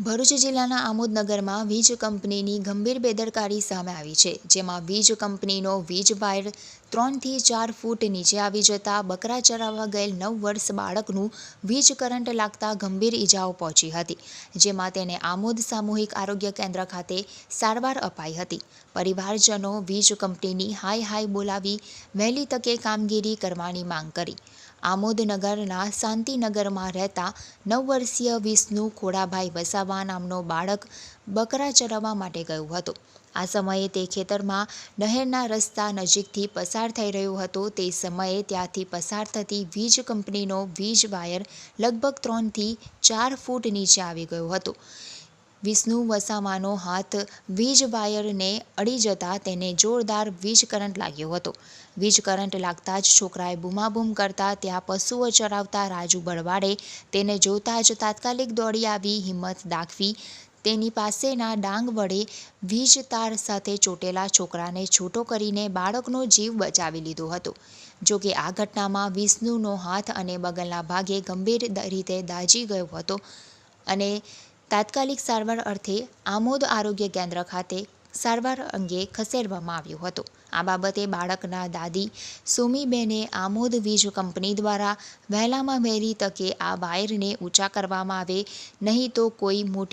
ભરૂચ જિલ્લાના આમોદનગરમાં વીજ કંપનીની ગંભીર બેદરકારી સામે આવી છે, જેમાં વીજ કંપનીનો વીજ વાયર ત્રણથી ચાર ફૂટ નીચે આવી જતા બકરા ચરાવવા ગયેલ નવ વર્ષ બાળકનું વીજ કરંટ લાગતા ગંભીર ઈજાઓ પહોંચી હતી, જેમાં તેને આમોદ સામૂહિક આરોગ્ય કેન્દ્ર ખાતે સારવાર અપાઈ હતી. પરિવારજનો વીજ કંપનીની હાય હાય બોલાવી વહેલી તકે કામગીરી કરવાની માંગ કરી. આમોદ નગરના શાંતિનગરમાં રહેતા નવ વર્ષીય વિષ્ણુ ખોડાભાઈ વસાવા નામનો બાળક બકરા ચરાવવા માટે ગયો હતો. આ સમયે તે ખેતરમાં નહેરના રસ્તા નજીકથી પસાર થઈ રહ્યો હતો. તે સમયે ત્યાંથી પસાર થતી વીજ કંપનીનો વીજ વાયર લગભગ ત્રણથી ચાર ફૂટ નીચે આવી ગયો હતો. વિષ્ણુ વસાવાનો હાથ વીજ વાયરને અડી જતા તેને જોરદાર વીજ કરંટ લાગ્યો હતો. વીજ કરંટ લાગતા જ છોકરાએ બૂમાબૂમ કરતા ત્યાં પશુઓ ચરાવતા રાજુ બળવાડે તેને જોતા જ તાત્કાલિક દોડી આવી, હિંમત દાખવી. તેની પાસેના ડાંગ વડે વીજ તાર સાથે ચોટેલા છોકરાને છૂટો કરીને બાળકનો જીવ બચાવી લીધો હતો. જો કે આ ઘટનામાં વિષ્ણુનો હાથ અને બગલના ભાગે ગંભીર રીતે દાઝી ગયો હતો અને તાત્કાલિક સારવાર અર્થે આમોદ આરોગ્ય કેન્દ્ર ખાતે સારવાર અંગે ખસેડવામાં આવ્યો હતો. આ બાબતે બાળકના દાદી સુમીબેને આમોદ વીજ કંપની દ્વારા વહેલામાં વહેલી તકે આ વાયરને ઊંચા કરવામાં આવે, નહીં તો કોઈ મોટી